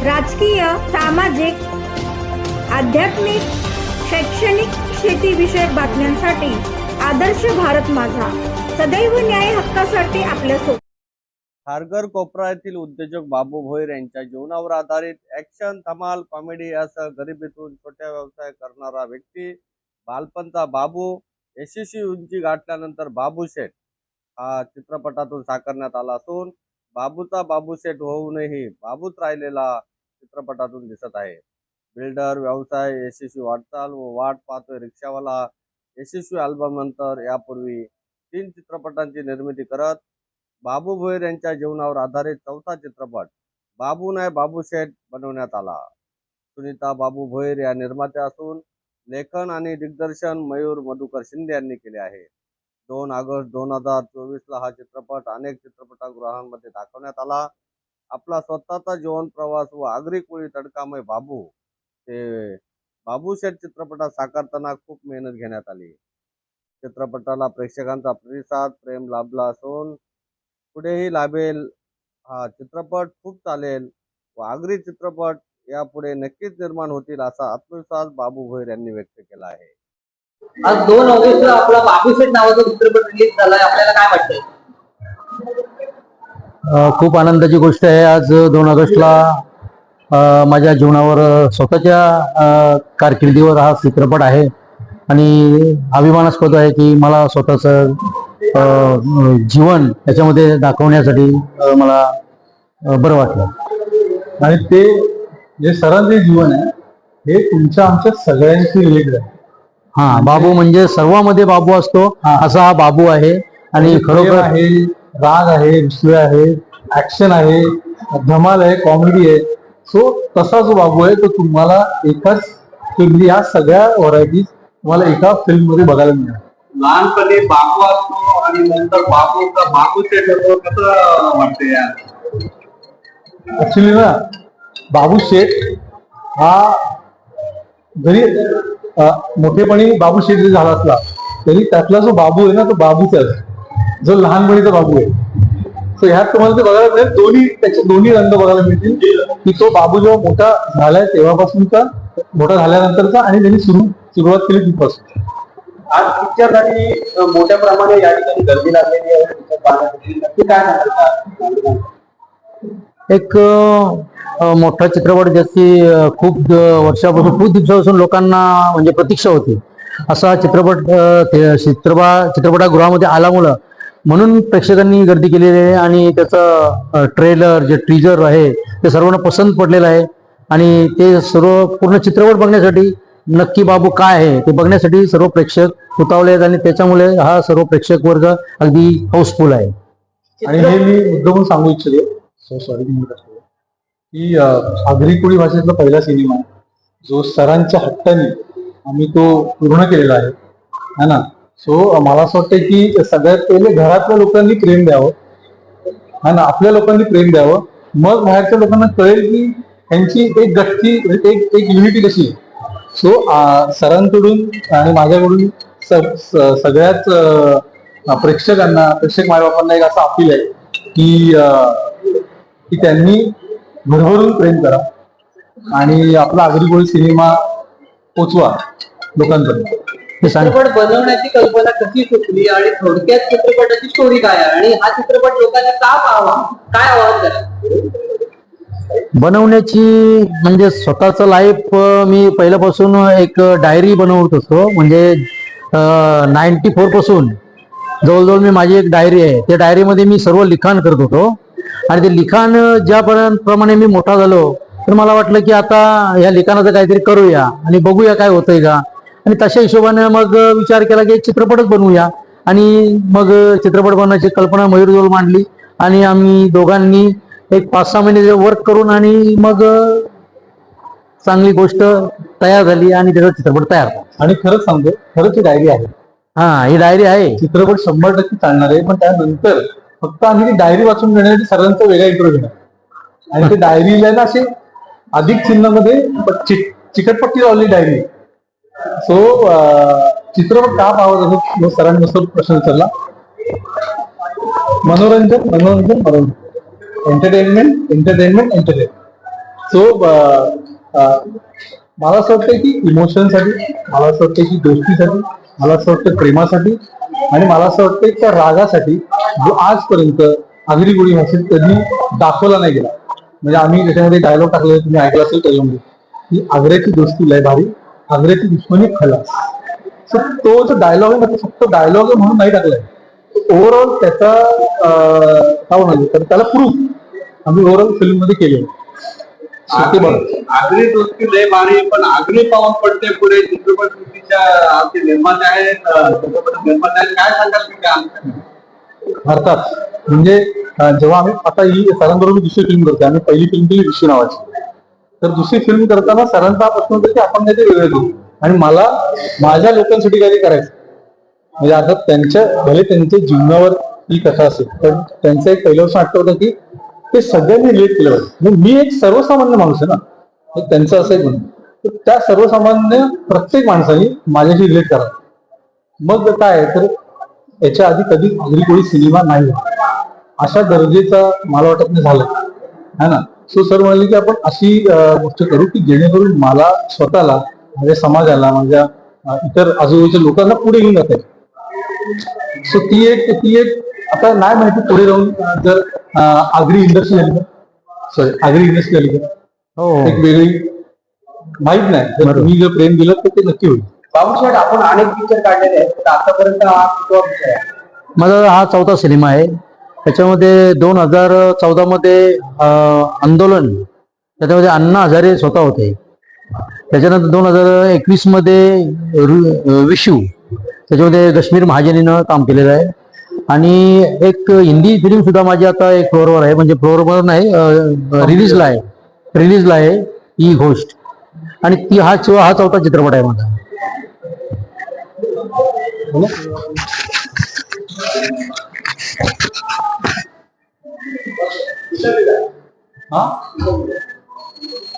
राजकीय सामाजिक आध्यात्मिक शैक्षणिक शेतीविषयक बातम्यांसाठी आदर्श भारत माझा. सदैव न्याय हक्कासाठी आपल्यासोबत खारघर कोपरा येथील उद्योजक बाबू भोईर यांच्या जीवनावर आधारित ऍक्शन धमाल कॉमेडी यासह गरिबीतून छोट्या व्यवसाय करणारा व्यक्ती बालपणचा बाबू यशस्वी उंची गाठल्यानंतर बाबू शेठ हा चित्रपटातून साकारण्यात आला असून बाबूचा बाबू शेठ होऊनही बाबूच राहिलेला चित्रपटातून दिसत आहे. बिल्डर व्यवसाय यशस्वी वाटचाल व वाट पाहतोय रिक्षावाला. यशस्वी अल्बम नंतर यापूर्वी तीन चित्रपटांची निर्मिती करत बाबू भोईर यांच्या जीवनावर आधारित चौथा चित्रपट बाबू नाय बाबू शेठ बनवण्यात आला. सुनीता बाबू भोईर या निर्मात्या असून लेखन आणि दिग्दर्शन मयूर मधुकर शिंदे यांनी केले आहे. दोन ऑगस्ट दोन हजार चोवीसला हा चित्रपट अनेक चित्रपटगृहांमध्ये दाखवण्यात आला. आपला स्वतःचा जीवन प्रवास व आगरी कोळी तडकामय बाबू. ते बाबू शेठ चित्रपटात साकारताना खूप मेहनत घेण्यात आली. चित्रपटाला प्रेक्षकांचा प्रतिसाद प्रेम लाभला असून पुढेही लाभेल हा चित्रपट खूप चालेल व आगरी चित्रपट यापुढे नक्कीच निर्माण होतील असा आत्मविश्वास बाबू भोईर यांनी व्यक्त केला आहे. आज दोन ऑगस्टला आपला बाबूशेठ नावाचा चित्रपट रिलीज झालाय. आपल्याला काय वाटतंय? खूप आनंदाची गोष्ट आहे. आज दोन ऑगस्टला माझ्या जीवनावर स्वतःच्या कारकिर्दीवर हा चित्रपट आहे. आणि अभिमानास्पद आहे की मला स्वतःचं जीवन याच्यामध्ये दाखवण्यासाठी मला बरं वाटलं. आणि ते जे सरांचे जीवन आहे हे तुमच्या आमच्या सगळ्यांशी रिलेटेड आहे. हा बाबू म्हणजे सर्वांमध्ये बाबू असतो हा. असा हा बाबू आहे. आणि खरोखर आहे राग आहे विश्व आहे ऍक्शन आहे धमाल आहे कॉमेडी आहे. सो तसा जो बाबू आहे तो तुम्हाला एकाच फिल्म या सगळ्या व्हरायटीज तुम्हाला एका फिल्ममध्ये बघायला मिळणार. लहानपणी बाबू असतो आणि नंतर सेट होतो कसं वाटतं ऍक्च्युली ना बाबू शेठ हा जरी मोठेपणी बाबू शेठ जरी झाला असला तरी त्यातला जो बाबू आहे ना तो बाबूच आहे. जो लहानपणीचा बाबू आहे. सो ह्यात तुम्हाला ते बघायला मिळेल. दोन्ही त्याचे दोन्ही रंग बघायला मिळतील. की तो बाबू जेव्हा मोठा झालाय तेव्हापासूनचा मोठा झाल्यानंतरचा आणि त्यांनी सुरू सुरुवात केली तिथपासून. आज पिक्चरसाठी मोठ्या प्रमाणे या ठिकाणी गर्दी लागलेली आहे. picture पाहण्यासाठी नक्की काय सांगाल एक अ, मोठा चित्रपट ज्याची अ, खूप द- वर्षापासून खूप दिवसापासून लोकांना म्हणजे प्रतीक्षा होती. असा चित्रपट अ, ते चित्रपा चित्रपटगृहामध्ये आल्यामुळं म्हणून प्रेक्षकांनी गर्दी केलेली आहे आणि त्याचा ट्रेलर जे टीजर आहे ते सर्वांना पसंत पडलेलं आहे. आणि ते सर्व पूर्ण चित्रपट बघण्यासाठी नक्की बाबू काय आहे ते बघण्यासाठी सर्व प्रेक्षक उतावले आहेत आणि त्याच्यामुळे हा सर्व प्रेक्षक वर्ग अगदी हाऊसफुल आहे. आणि हे मी मुद्दामून सांगू इच्छितो सो सॉरी की आगरी कोळी भाषेतला पहिला सिनेमा आहे जो सरांच्या हट्टाने आम्ही तो पूर्ण केलेला आहे है ना? सो मला असं वाटतं की सगळ्यात पहिले घरातल्या लोकांनी प्रेम द्यावं. हा ना आपल्या लोकांनी प्रेम द्यावं. मग बाहेरच्या लोकांना कळेल की त्यांची एक गट्टी म्हणजे एक एक युनिटी कशी आहे. सो सरांकडून आणि माझ्याकडून सगळ्याच प्रेक्षकांना प्रेक्षक मायबापांना एक असं अपील आहे की की त्यांनी भरभरून प्रेम करा आणि आपला आगरी गोळी सिनेमा पोचवा लोकांपर्यंत. चित्रपट बनवण्याची कल्पना कशी सुचली आणि थोडक्यात चित्रपटाची स्टोरी काय आहे? आणि हा चित्रपट लोकांनी का पाहावा? काय आवाहन करा? बनवण्याची म्हणजे स्वतःचं लाईफ मी पहिल्यापासून एक डायरी बनवत असतो म्हणजे नाईन्टी फोरपासून जवळजवळ मी माझी एक डायरी आहे. त्या डायरीमध्ये मी सर्व लिखाण करत होतो. आणि ते लिखाण ज्यापर्यंत प्रमाणे मी मोठा झालो तर मला वाटलं की आता ह्या लिखाणाचं काहीतरी करूया आणि बघूया काय होतंय का. आणि तशा हिशोबाने मग विचार केला की एक चित्रपटच बनवूया. आणि मग चित्रपट बनवायची कल्पना मयूरजवळ मांडली. आणि आम्ही दोघांनी एक पाच सहा महिने वर्क करून आणि मग चांगली गोष्ट तयार झाली आणि त्याचा चित्रपट तयार झाला. आणि खरंच सांगतो खरंच ही डायरी आहे. हा ही डायरी आहे. चित्रपट शंभर टक्के चालणार आहे पण त्यानंतर फक्त आम्ही ती डायरी वाचून घेण्यासाठी सर्वांचा वेगळा इंटरव्ह्यू घेणार आणि ते डायरीला ना असे अधिक चिन्हामध्ये चिकटपट्टी लावली डायरी सो uh, चित्रपट का पाहत जसं सरांनी मस्त प्रश्न विचारला. मनोरंजन मनोरंजन मनोरंजन. एंटरटेनमेंट एंटरटेनमेंट एंटरटेनमेंट सो मला असं वाटतं की इमोशनसाठी मला असं वाटतं की दोस्तीसाठी मला असं वाटतं प्रेमासाठी आणि मला असं वाटतं त्या रागासाठी जो आजपर्यंत आगरी गुढी भाषेत कधी दाखवला नाही गेला. म्हणजे आम्ही त्याच्यामध्ये डायलॉग टाकले तुम्ही ऐकला असेल त्याच्यामध्ये. की आग्र्याची दोस्ती लय भारी. आग्र्याची दुश्मनी खलास. सो तो जो डायलॉग आहे ना फक्त डायलॉग म्हणून नाही टाकलाय. ओव्हरऑल त्याचा काय म्हणाले तर त्याला प्रूफ आम्ही ओव्हरऑल फिल्ममध्ये केले आगरी दोस्ती लय भारी पण आगरी पाऊल पडते पुढे चित्रपट सृष्टीच्या आमचे निर्माते आहेत चित्रपट निर्माते आहेत. काय सांगाल तुम्ही? अर्थात म्हणजे जेव्हा आम्ही आता ही सरांबरोबर दुसरी फिल्म करतो आम्ही पहिली फिल्म केली विषू नावाची. तर दुसरी फिल्म करताना सरांचा हा प्रश्न होता की आपण काहीतरी वेगळं करू. आणि मला माझ्या लोकांसाठी काहीतरी करायचं. म्हणजे आता त्यांच्या भले त्यांच्या जीवनावर ही कथा असेल पण त्यांचं एक पहिलं वर्ष होतं की ते सगळ्यांनी रिलेट केलं पाहिजे. म्हणजे मी एक सर्वसामान्य माणूस आहे ना. त्यांचं असं एक म्हणून तर त्या सर्वसामान्य प्रत्येक माणसाने माझ्याशी रिलेट करा मग काय आहे? तर याच्या आधी कधी अगदी कोळी सिनेमा नाही अशा दर्जेचा मला वाटत नाही झालं. है ना? सो सर म्हणाले की आपण अशी गोष्ट करू की जेणेकरून मला स्वतःला माझ्या समाजाला माझ्या इतर आजूबाजूच्या लोकांना पुढे घेऊन जाता येईल. सो ती एक ती एक आता नाही माहिती पुढे राहून जर आगरी इंडस्ट्री झाली तर. सॉरी आगरी इंडस्ट्री झाली तर. हो. एक वेगळी माहीत नाही. जर तुम्ही जर प्रेम दिलं तर ते नक्की होईल. बाबूशेठ आपण अनेक पिक्चर काढलेले आहेत. पण आतापर्यंत हा कितवा पिक्चर आहे? माझा हा चौथा सिनेमा आहे. त्याच्यामध्ये दोन हजार चौदा मध्ये आंदोलन त्याच्यामध्ये अण्णा हजारे स्वतः होते. त्याच्यानंतर दोन हजार एकवीसमध्ये रु- विशू त्याच्यामध्ये कश्मीर महाजनीनं काम केलेलं आहे. आणि एक हिंदी फिल्म सुद्धा माझी आता एक फ्लोअरवर आहे. म्हणजे फ्लोअरवर नाही रिलीजला आहे. रिलीजला आहे ही गोष्ट आणि ती हा हा चौथा चित्रपट आहे माझा. 你啊？